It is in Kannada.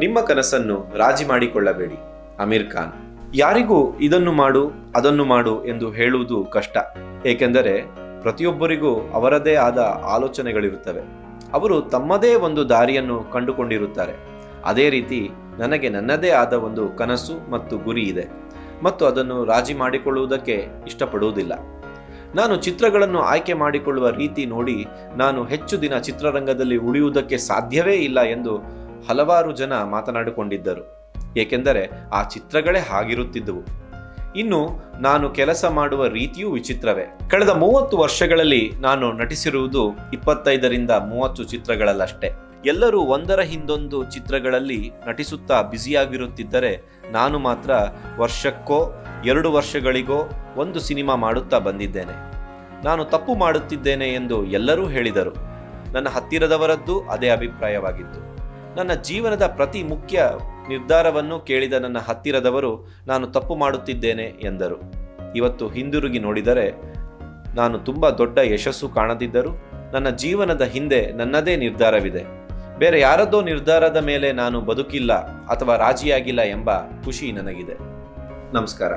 ನಿಮ್ಮ ಕನಸನ್ನು ರಾಜಿ ಮಾಡಿಕೊಳ್ಳಬೇಡಿ. ಅಮೀರ್ ಖಾನ್, ಯಾರಿಗೂ ಇದನ್ನು ಮಾಡು, ಅದನ್ನು ಮಾಡು ಎಂದು ಹೇಳುವುದು ಕಷ್ಟ. ಏಕೆಂದರೆ ಪ್ರತಿಯೊಬ್ಬರಿಗೂ ಅವರದೇ ಆದ ಆಲೋಚನೆಗಳಿರುತ್ತವೆ. ಅವರು ತಮ್ಮದೇ ಒಂದು ದಾರಿಯನ್ನು ಕಂಡುಕೊಂಡಿರುತ್ತಾರೆ. ಅದೇ ರೀತಿ ನನಗೆ ನನ್ನದೇ ಆದ ಒಂದು ಕನಸು ಮತ್ತು ಗುರಿ ಇದೆ. ಮತ್ತು ಅದನ್ನು ರಾಜಿ ಮಾಡಿಕೊಳ್ಳುವುದಕ್ಕೆ ಇಷ್ಟಪಡುವುದಿಲ್ಲ. ನಾನು ಚಿತ್ರಗಳನ್ನು ಆಯ್ಕೆ ಮಾಡಿಕೊಳ್ಳುವ ರೀತಿ ನೋಡಿ ನಾನು ಹೆಚ್ಚು ದಿನ ಚಿತ್ರರಂಗದಲ್ಲಿ ಉಳಿಯುವುದಕ್ಕೆ ಸಾಧ್ಯವೇ ಇಲ್ಲ ಎಂದು ಹಲವಾರು ಜನ ಮಾತನಾಡಿಕೊಂಡಿದ್ದರು. ಏಕೆಂದರೆ ಆ ಚಿತ್ರಗಳೇ ಹಾಗಿರುತ್ತಿದ್ದವು. ಇನ್ನು ನಾನು ಕೆಲಸ ಮಾಡುವ ರೀತಿಯೂ ವಿಚಿತ್ರವೇ. ಕಳೆದ ಮೂವತ್ತು ವರ್ಷಗಳಲ್ಲಿ ನಾನು ನಟಿಸಿರುವುದು ಇಪ್ಪತ್ತೈದರಿಂದ ಮೂವತ್ತು ಚಿತ್ರಗಳಲ್ಲಷ್ಟೇ. ಎಲ್ಲರೂ ಒಂದರ ಹಿಂದೊಂದು ಚಿತ್ರಗಳಲ್ಲಿ ನಟಿಸುತ್ತಾ ಬ್ಯುಸಿಯಾಗಿರುತ್ತಿದ್ದರೆ ನಾನು ಮಾತ್ರ ವರ್ಷಕ್ಕೋ, ಎರಡು ವರ್ಷಗಳಿಗೋ ಒಂದು ಸಿನಿಮಾ ಮಾಡುತ್ತಾ ಬಂದಿದ್ದೇನೆ. ನಾನು ತಪ್ಪು ಮಾಡುತ್ತಿದ್ದೇನೆ ಎಂದು ಎಲ್ಲರೂ ಹೇಳಿದರು. ನನ್ನ ಹತ್ತಿರದವರದ್ದು ಅದೇ ಅಭಿಪ್ರಾಯವಾಗಿತ್ತು. ನನ್ನ ಜೀವನದ ಪ್ರತಿ ಮುಖ್ಯ ನಿರ್ಧಾರವನ್ನು ಕೇಳಿದ ನನ್ನ ಹತ್ತಿರದವರು, ನಾನು ತಪ್ಪು ಮಾಡುತ್ತಿದ್ದೇನೆ ಎಂದರು. ಇವತ್ತು ಹಿಂದಿರುಗಿ ನೋಡಿದರೆ, ನಾನು ತುಂಬ ದೊಡ್ಡ ಯಶಸ್ಸು ಕಾಣದಿದ್ದರೂ, ನನ್ನ ಜೀವನದ ಹಿಂದೆ ನನ್ನದೇ ನಿರ್ಧಾರವಿದೆ. ಬೇರೆ ಯಾರದ್ದೋ ನಿರ್ಧಾರದ ಮೇಲೆ ನಾನು ಬದುಕಿಲ್ಲ ಅಥವಾ ರಾಜಿಯಾಗಿಲ್ಲ ಎಂಬ ಖುಷಿ ನನಗಿದೆ. ನಮಸ್ಕಾರ.